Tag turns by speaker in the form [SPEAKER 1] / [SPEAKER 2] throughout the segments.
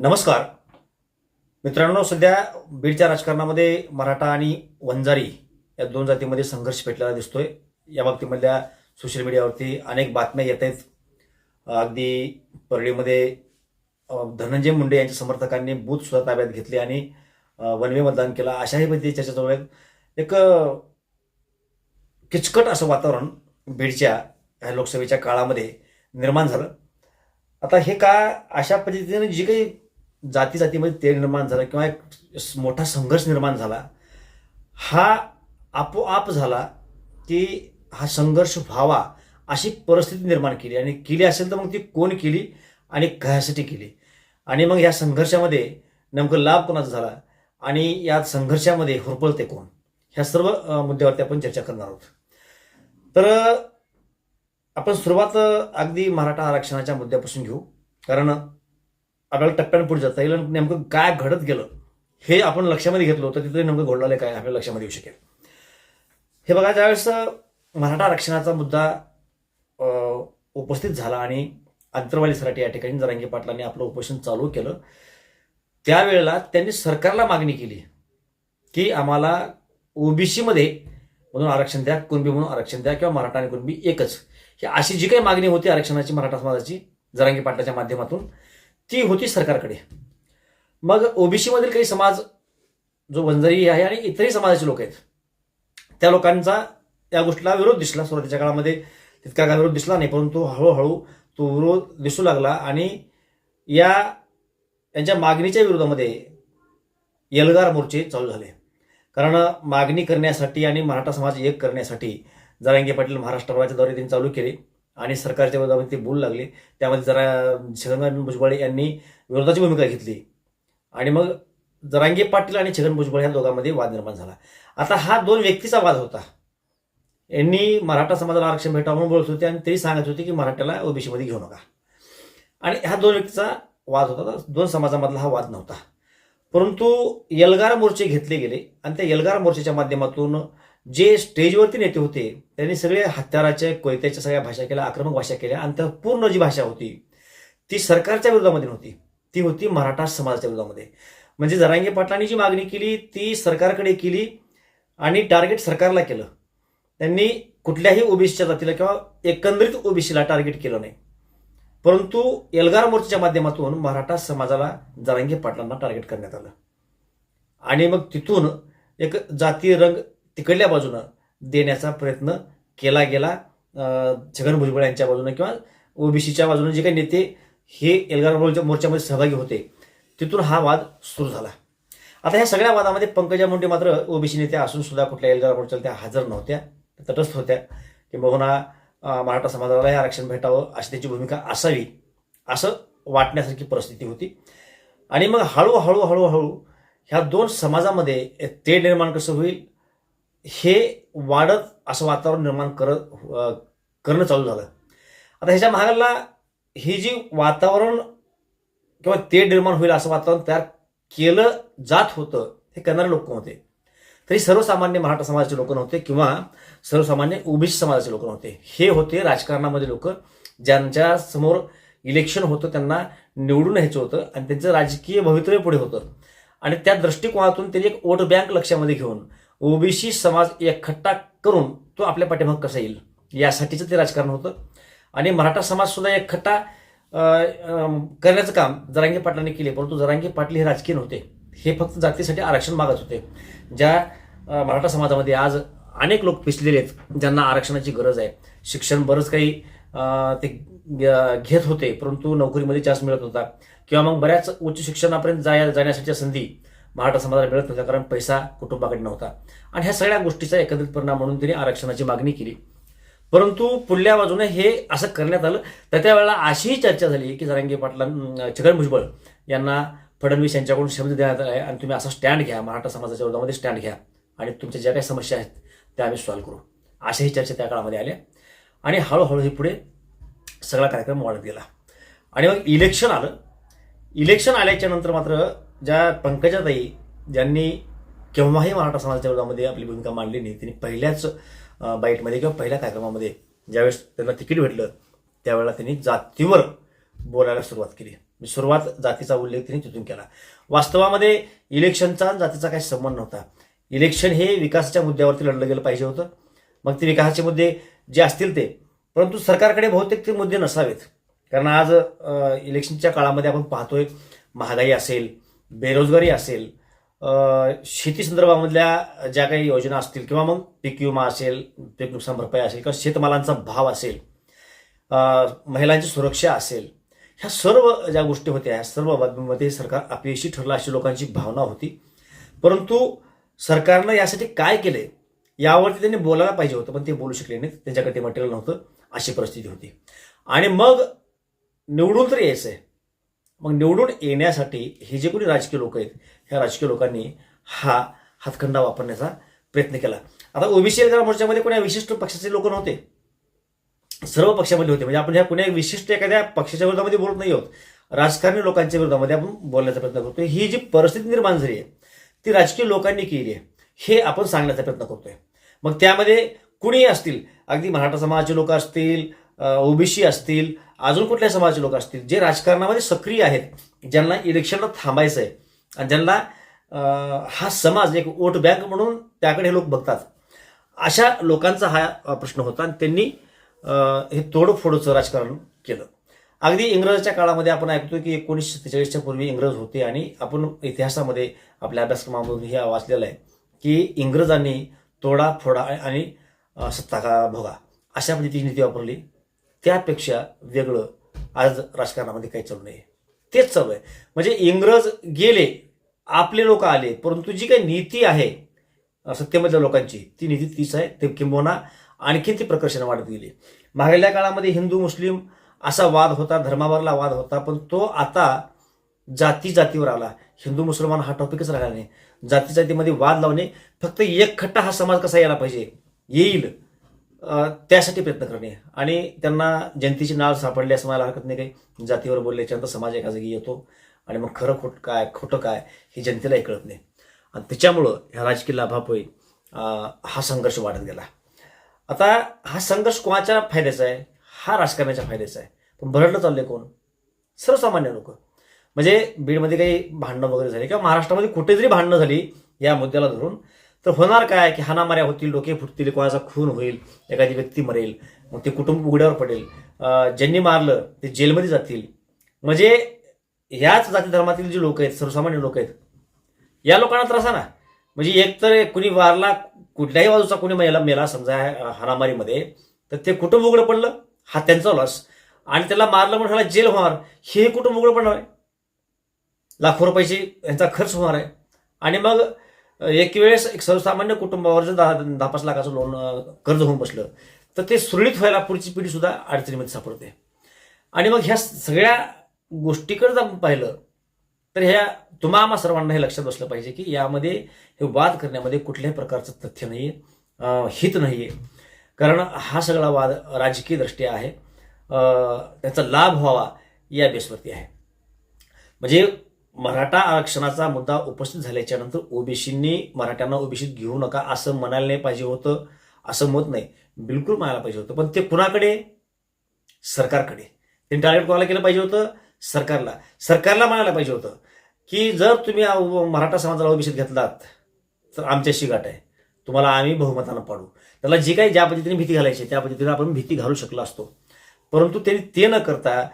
[SPEAKER 1] नमस्कार. मित्रांनो सध्या बीडच्या राजकारणामध्ये मराठा आणि वंजारी या दोन जातीमध्ये संघर्ष पेटलेला दिसतोय. या बाबतीमधल्या सोशल मीडियावरती अनेक बातम्या येत आहेत. अगदी परळीमध्ये धनंजय मुंडे यांच्या समर्थकांनी बूथ सुद्धा ताब्यात घेतले आणि वनवे मतदान केलं. अशाही पद्धती चर्चा चालू आहेत. एक किचकट असं वातावरण बीडच्या ह्या लोकसभेच्या काळामध्ये निर्माण झालं. आता हे का अशा पद्धतीने जी काही जाती जातीमध्ये ते निर्माण झालं किंवा एक मोठा संघर्ष निर्माण झाला हा आपोआप झाला की हा संघर्ष व्हावा अशी परिस्थिती निर्माण केली. आणि केली असेल तर मग ती कोण केली आणि कशासाठी केली? आणि मग या संघर्षामध्ये नेमकं लाभ कोणाचा झाला? आणि या संघर्षामध्ये हुरपळते कोण? ह्या सर्व मुद्द्यावरती आपण चर्चा करणार आहोत. तर आपण सुरुवात अगदी मराठा आरक्षणाच्या मुद्द्यापासून घेऊ. कारण आपल्याला टप्प्यानं पुढे जाता येईल आणि नेमकं काय घडत गेलं हे आपण लक्षामध्ये घेतलं होतं तिथे नेमकं घडलं काय आपल्या लक्षामध्ये येऊ शकेल. हे बघा ज्यावेळेस मराठा आरक्षणाचा मुद्दा उपस्थित झाला आणि अंतरवाली सराठी या ठिकाणी जरांगे पाटलांनी आपलं उपोषण चालू केलं त्यावेळेला त्यांनी सरकारला मागणी केली की आम्हाला ओबीसीमध्ये म्हणून आरक्षण द्या कुणबी म्हणून आरक्षण द्या किंवा मराठा आणि कुणबी एकच. ही अशी जी काही मागणी होती आरक्षणाची मराठा समाजाची जरांगी पाटलाच्या माध्यमातून ती होती सरकारकडे. मग ओबीसीमधील काही समाज जो वंजारी आहे आणि इतरही समाजाचे लोक आहेत त्या लोकांचा या गोष्टीला विरोध दिसला. सुरुवातीच्या काळामध्ये तितका काय विरोध दिसला नाही परंतु हळूहळू तो विरोध दिसू लागला आणि या यांच्या मागणीच्या विरोधामध्ये यलगार मोर्चे चालू झाले. कारण मागणी करण्यासाठी आणि मराठा समाज एक करण्यासाठी जरांगे पाटील महाराष्ट्र राज्याद्वारे त्यांनी चालू केले. आणि सरकारच्या विरोधामध्ये ते बोलू लागले. त्यामध्ये जरा छगन भुजबळ यांनी विरोधाची भूमिका घेतली. आणि मग जरांगे पाटील आणि छगन भुजबळ ह्या दोघांमध्ये वाद निर्माण झाला. आता हा दोन व्यक्तीचा वाद होता. यांनी मराठा समाजाला आरक्षण भेटावं म्हणून बोलत होते आणि तेही सांगत होते की मराठ्याला ओबीसीमध्ये घेऊ नका. आणि ह्या दोन व्यक्तीचा वाद होता. दोन समाजामधला हा वाद नव्हता. परंतु यलगार मोर्चे घेतले गेले आणि त्या यलगार मोर्चाच्या माध्यमातून जे स्टेजवरती नेते होते त्यांनी सगळे हत्याराच्या कोयत्याच्या सगळ्या भाषा केल्या आक्रमक भाषा केल्या आणि त्या पूर्ण जी भाषा होती ती सरकारच्या विरोधामध्ये नव्हती. ती होती मराठा समाजाच्या विरोधामध्ये. म्हणजे जरांगे पाटलांनी जी मागणी केली ती सरकारकडे केली आणि टार्गेट सरकारला केलं. त्यांनी कुठल्याही ओबीसीच्या जातीला किंवा एकंदरीत ओबीसीला टार्गेट केलं नाही. परंतु एल्गार मोर्चाच्या माध्यमातून मराठा समाजाला जरांगे पाटलांना टार्गेट करण्यात आलं. आणि मग तिथून एक जाती रंग तिकडल्या बाजूनं देण्याचा प्रयत्न केला गेला. छगन भुजबळ यांच्या बाजूनं किंवा ओबीसीच्या बाजूने जे काही नेते हे एल्गार मोर्चामध्ये सहभागी होते तिथून हा वाद सुरू झाला. आता ह्या सगळ्या वादामध्ये पंकजा मुंडे मात्र ओबीसी नेत्या असून सुद्धा कुठल्या एल्गार मोर्चाला त्या हजर नव्हत्या तटस्थ होत्या. किंबहुना मराठा समाजाला हे आरक्षण भेटावं अशी त्याची भूमिका असावी असं वाटण्यासारखी परिस्थिती होती. आणि मग हळूहळू हळूहळू ह्या दोन समाजामध्ये ते निर्माण कसं होईल हे वाढत असं वातावरण निर्माण करत करणं चालू झालं. आता ह्याच्या महागाला ही जी वातावरण किंवा ते निर्माण होईल असं वातावरण तयार केलं जात होतं हे करणारे लोक होते. तरी सर्वसामान्य मराठा समाजाचे लोक नव्हते किंवा सर्वसामान्य ओबीसी समाजाचे लोक नव्हते. हे होते राजकारणामध्ये लोक ज्यांच्या समोर इलेक्शन होतं त्यांना निवडून यायचं होतं आणि त्यांचं राजकीय भवितव्य पुढे होतं. आणि त्या दृष्टिकोनातून त्यांनी एक वोट बँक लक्षामध्ये घेऊन ओबीसी समाज एकखट्टा करून तो आपल्या पाठीमाग कसा येईल? यासाठीचं ते राजकारण होतं. आणि मराठा समाज सुद्धा एकखट्टा करण्याचं काम जरांगी पाटलांनी केले परंतु जरांगी पाटील हे राजकीय नव्हते. हे फक्त जातीसाठी आरक्षण मागत होते. ज्या मराठा समाजामध्ये आज अनेक लोक पिसलेले आहेत ज्यांना आरक्षणाची गरज आहे. शिक्षण बरंच काही ते घेत होते परंतु नोकरीमध्ये चान्स मिळत होता किंवा मग बऱ्याच उच्च शिक्षणापर्यंत जाया जाण्यासाठीच्या संधी मराठा समाजाला मिळत नव्हता कारण पैसा कुटुंबाकडे नव्हता. आणि ह्या सगळ्या गोष्टीचा एकत्रित परिणाम म्हणून त्यांनी आरक्षणाची मागणी केली. परंतु पुढल्या बाजूने हे असं करण्यात आलं. तर त्यावेळेला अशीही चर्चा झाली की जरांगी पाटला छगन भुजबळ यांना फडणवीस यांच्याकडून शब्द देण्यात आला आहे आणि तुम्ही असा स्टँड घ्या मराठा समाजाच्या विरोधामध्ये स्टँड घ्या आणि तुमच्या ज्या काही समस्या आहेत त्या आम्ही सॉल्व्ह करू. अशाही चर्चा त्या काळामध्ये आल्या. आणि हळूहळू हे पुढे सगळा कार्यक्रम वाढत गेला. आणि मग इलेक्शन आलं. इलेक्शन आल्याच्यानंतर मात्र ज्या पंकजाताई ज्यांनी केव्हाही मराठा समाजाच्या विरोधामध्ये आपली भूमिका मांडली नाही त्यांनी पहिल्याच बाईटमध्ये किंवा पहिल्या कार्यक्रमामध्ये ज्यावेळेस त्यांना तिकीट भेटलं त्यावेळेला त्यांनी जातीवर बोलायला सुरुवात केली. म्हणजे सुरुवात जातीचा उल्लेख त्यांनी तिथून केला. वास्तवामध्ये इलेक्शनचा जातीचा काही संबंध नव्हता. इलेक्शन हे विकासाच्या मुद्द्यावरती लढलं गेलं पाहिजे होतं. मग ते विकासाचे मुद्दे जे असतील ते. परंतु सरकारकडे बहुतेक ते मुद्दे नसावेत. कारण आज इलेक्शनच्या काळामध्ये आपण पाहतोय महागाई असेल बेरोजगारी असेल शेती संदर्भामधल्या ज्या काही योजना असतील किंवा मग पीक विमा असेल पीक नुकसान भरपाई असेल किंवा शेतमालांचा भाव असेल महिलांची सुरक्षा असेल ह्या सर्व ज्या गोष्टी होत्या ह्या सर्व बाबींमध्ये सरकार अपयशी ठरलं अशी लोकांची भावना होती. परंतु सरकारनं यासाठी काय केलंय यावरती त्यांनी बोलायला पाहिजे होतं पण ते बोलू शकले नाहीत त्यांच्याकडे ते मटेरियल नव्हतं अशी परिस्थिती होती. आणि मग निवडून तर आहे मग निवडून येण्यासाठी हे जे कोणी राजकीय लोक आहेत ह्या राजकीय लोकांनी हा हातखंडा वापरण्याचा प्रयत्न केला. आता ओबीसी एल्गार मोर्चामध्ये कोणा विशिष्ट पक्षाचे लोक नव्हते. सर्व पक्षामध्ये होते. म्हणजे आपण ह्या कुण्या विशिष्ट एखाद्या पक्षाच्या विरोधामध्ये बोलत नाही आहोत. राजकारणी लोकांच्या विरोधामध्ये आपण बोलण्याचा प्रयत्न करतोय. ही जी परिस्थिती निर्माण झाली आहे ती राजकीय लोकांनी केली आहे हे आपण सांगण्याचा प्रयत्न करतोय. मग त्यामध्ये कुणीही असतील? अगदी मराठा समाजाचे लोक असतील ओबीसी असतील अजून कुठल्या समाजाचे लोक असतील जे राजकारणामध्ये सक्रिय आहेत ज्यांना इलेक्शनला थांबायचं आहे आणि ज्यांना हा समाज एक वोट बँक म्हणून त्याकडे हे लोक बघतात. अशा लोकांचा हा प्रश्न होता आणि त्यांनी हे तोडफोडचं राजकारण केलं. अगदी इंग्रजाच्या काळामध्ये आपण ऐकतो की एकोणीसशे सत्तेचाळीसच्या पूर्वी इंग्रज होते आणि आपण इतिहासामध्ये आपल्या अभ्यासक्रमामधून हे वाचलेलं आहे की इंग्रजांनी तोडा फोडा आणि सत्ता का भोगा अशा पद्धतीची नीती वापरली. त्यापेक्षा वेगळं आज राजकारणामध्ये काही चालू नाही तेच चालू आहे. म्हणजे इंग्रज गेले आपले लोक आले परंतु जी काही नीती आहे सत्तेमधल्या लोकांची ती नीती तीच आहे ते किंबहुना आणखीन ती प्रकर्षण वाढत गेली. मागल्या काळामध्ये हिंदू मुस्लिम असा वाद होता धर्मावरला वाद होता पण तो आता जाती जातीवर आला. हिंदू मुसलमान हा टॉपिकच राहिला नाही. जाती जातीमध्ये वाद लावणे फक्त एक खट्टा हा समाज कसा यायला पाहिजे? येईल. त्यासाठी प्रयत्न करणे. आणि त्यांना जनतेची नाळ सापडली असं मला हरकत नाही काही. जातीवर बोलल्याच्यानंतर समाज एका जागी येतो. आणि मग खरं खोट काय खोटं काय हे जनतेलाही कळत नाही. आणि त्याच्यामुळं ह्या राजकीय लाभापोई हा संघर्ष वाढत गेला. आता हा संघर्ष कोणाच्या फायद्याचा आहे? हा राजकारणाच्या फायद्याचा आहे. पण भरडलं चाललंय कोण? सर्वसामान्य लोक. म्हणजे बीडमध्ये काही भांडणं वगैरे झाली किंवा महाराष्ट्रामध्ये कुठे जरी भांडणं झाली या मुद्द्याला धरून तर होणार काय की हाणामाऱ्या होतील डोके फुटतील कोणाचा खून होईल एखादी व्यक्ती मरेल मग ते कुटुंब उघड्यावर पडेल. ज्यांनी मारलं ते जेलमध्ये जातील. म्हणजे ह्याच जाती धर्मातील जे लोक आहेत सर्वसामान्य लोक आहेत या लोकांना त्रास आहे ना? म्हणजे एक तर कुणी वारला कुठल्याही बाजूचा कुणी मेला मेला समजा ह्या हाणामारीमध्ये तर ते कुटुंब उघडं पडलं हा त्यांचा लॉस आणि त्याला मारलं म्हणून ह्याला जेल होणार हे कुटुंब उघडं पडणार आहे. लाखो रुपयाची यांचा खर्च होणार आहे. आणि मग एक वेळेस एक सर्वसामान्य कुटुंबावर जर दहा दहा पाच लाखाचं लोन कर्ज होऊन बसलं तर ते सुरळीत व्हायला पुढची पिढी सुद्धा अडचणीमध्ये सापडते. आणि मग ह्या सगळ्या गोष्टीकडे जर पाहिलं तर ह्या तुम्हा आम्हा सर्वांना हे लक्षात बसलं पाहिजे की यामध्ये हे वाद करण्यामध्ये कुठल्याही प्रकारचं तथ्य नाही आहे हित नाही आहे कारण हा सगळा वाद राजकीय दृष्ट्या आहे त्याचा लाभ व्हावा या बेसवरती आहे. म्हणजे मराठा आरक्षणाचा मुद्दा उपस्थित झाल्याच्यानंतर ओबीसींनी मराठ्यांना ओबीसीत घेऊ नका असं म्हणायला नाही पाहिजे होतं असं मत नाही. बिलकुल म्हणायला पाहिजे होतं. पण ते कुणाकडे? सरकारकडे. त्यांनी टार्गेट कोणाला केलं पाहिजे होतं? सरकारला. सरकारला म्हणायला पाहिजे होतं की जर तुम्ही मराठा समाजाला ओबीसीत घेतलात तर आमच्याशी गाठ आहे. तुम्हाला आम्ही बहुमतानं पाडू. त्याला जी काही ज्या पद्धतीने भीती घालायची त्या पद्धतीने आपण भीती घालू शकलो असतो. परंतु त्यांनी ते न करता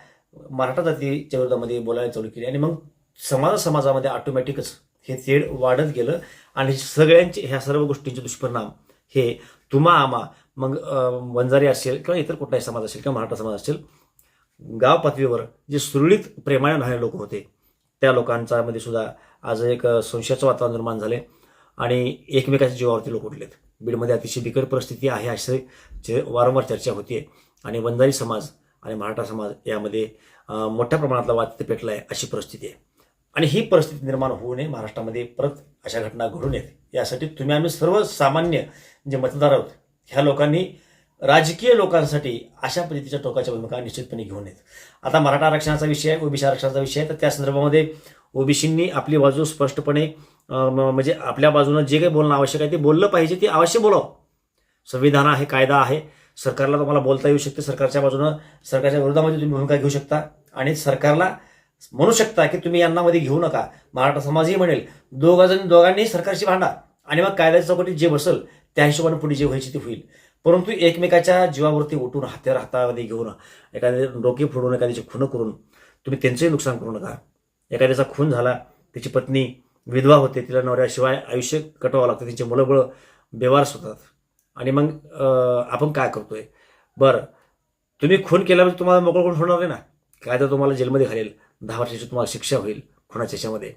[SPEAKER 1] मराठा जातीच्या विरोधामध्ये बोलायला चालू केली आणि मग समाज समाजामध्ये ऑटोमॅटिकच हे तेढ वाढत गेलं. आणि सगळ्यांचे ह्या सर्व गोष्टींचे दुष्परिणाम हे तुम्हा आमा मग वंजारी असेल किंवा इतर कुठलाही समाज असेल किंवा मराठा समाज असेल गाव पातळीवर जे सुरळीत प्रेमाने राहणारे लोक होते त्या लोकांचा मध्ये सुद्धा आज एक संशयाचं वातावरण निर्माण झाले आणि एकमेकाच्या जीवावरती लोक उठलेत. बीडमध्ये अतिशय बिकट परिस्थिती आहे असे वारंवार चर्चा होते आणि वंजारी समाज आणि मराठा समाज यामध्ये मोठ्या प्रमाणातला वाद पेटला आहे अशी परिस्थिती आहे. आणि ही परिस्थिती निर्माण होऊ नये. महाराष्ट्रामध्ये परत अशा घटना घडू नयेत. यासाठी तुम्ही आम्ही सर्व सामान्य जे मतदार आहोत ह्या लोकांनी राजकीय लोकांसाठी अशा पद्धतीच्या टोकाच्या भूमिका निश्चितपणे घेऊन येत आता मराठा आरक्षणाचा विषय आहे ओबीसी आरक्षणाचा विषय आहे तर त्या संदर्भामध्ये ओबीसींनी आपली बाजू स्पष्टपणे म- म्हणजे आपल्या बाजूनं जे काही बोलणं आवश्यक आहे ते बोललं पाहिजे ते अवश्य बोलावं. संविधान आहे कायदा आहे. सरकारला तुम्हाला बोलता येऊ शकते. सरकारच्या बाजूनं सरकारच्या विरोधामध्ये तुम्ही भूमिका घेऊ शकता. आणि सरकारला म्हणू शकता की तुम्ही यांना मध्ये घेऊ नका. मराठा समाजही म्हणेल दोघाजण दोघांनी सरकारशी भांडा. आणि मग कायद्याच्या चौकटीत जे बसल त्या हिशोबाने पुढे जे व्हायची ते होईल. परंतु एकमेकाच्या जीवावरती उठून हात्यावर हातामध्ये घेऊन एखाद्या डोके फोडून एखाद्याची खून करून तुम्ही त्यांचंही नुकसान करू नका. एखाद्याचा खून झाला त्याची पत्नी विधवा होते तिला नवऱ्याशिवाय आयुष्य कटवावं लागतं त्यांची मुलं बेवारस होतात आणि मग आपण काय करतोय? बरं तुम्ही खून केल्यावर तुम्हाला मोकळं कोण होणार नाही ना? कायदा तुम्हाला जेलमध्ये घालेल. दहा वर्षाची तुम्हाला शिक्षा होईल खुणाच्या याच्यामध्ये.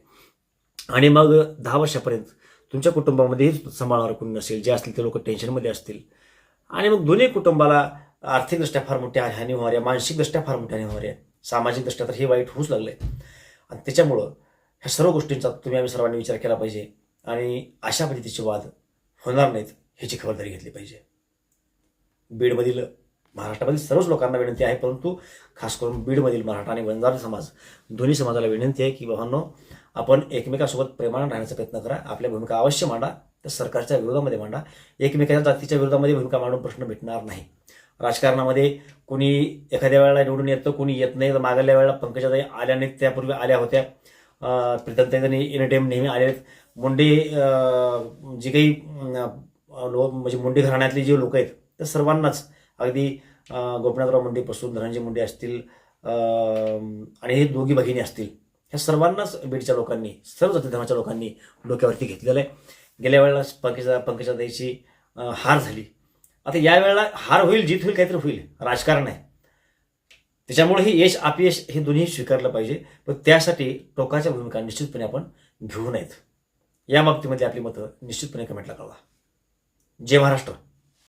[SPEAKER 1] आणि मग दहा वर्षापर्यंत तुमच्या कुटुंबामध्येही सांभाळणार कोणी नसेल जे असतील ते लोक टेन्शनमध्ये असतील. आणि मग दोन्ही कुटुंबाला आर्थिकदृष्ट्या फार मोठ्या हानी होणार आहे मानसिकदृष्ट्या फार मोठ्या हानी होणार आहे सामाजिकदृष्ट्या तर हे वाईट होऊच लागलं आहे आणि त्याच्यामुळं ह्या सर्व गोष्टींचा तुम्ही आम्ही सर्वांनी विचार केला पाहिजे आणि अशा पद्धतीचे वाद होणार नाहीत ह्याची खबरदारी घेतली पाहिजे. बीडमधील महाराष्ट्रामधील सर्वच लोकांना विनंती आहे परंतु खास करून बीडमधील मराठा आणि वंजारी समाज दोन्ही समाजाला विनंती आहे की बाबांनो आपण एकमेकासोबत प्रेमानं राहण्याचा प्रयत्न करा आपल्या भूमिका अवश्य मांडा तर सरकारच्या विरोधामध्ये मांडा एकमेकाच्या जातीच्या विरोधामध्ये भूमिका मांडून प्रश्न भेटणार नाही. राजकारणामध्ये कोणी एखाद्या वेळेला निवडून येतं कोणी येत नाही तर मागल्या वेळेला पंकजाताई आल्या नाहीत त्यापूर्वी आल्या होत्या. अं, प्रीतमताई एनी एम नेहमी आले आहेत. मुंडे जी काही लो म्हणजे मुंडे घराण्यातले जे लोक आहेत त्या सर्वांनाच अगदी गोपीनाथराव मुंडेपासून धनंजय मुंडे असतील आणि हे दोघी भगिनी असतील ह्या सर्वांनाच बीडच्या लोकांनी सर्व जाती धर्माच्या लोकांनी डोक्यावरती घेतलेलं आहे. गेल्या वेळेला पंकजा पंकजाताईची हार झाली. आता या वेळेला हार होईल जीत होईल काहीतरी होईल राजकारण आहे. त्याच्यामुळे हे यश अपयश हे दोन्ही स्वीकारलं पाहिजे पण त्यासाठी टोकाच्या भूमिका निश्चितपणे आपण घेऊ नयेत. या बाबतीमध्ये आपली मतं निश्चितपणे कमेंटला कळवा. जय महाराष्ट्र.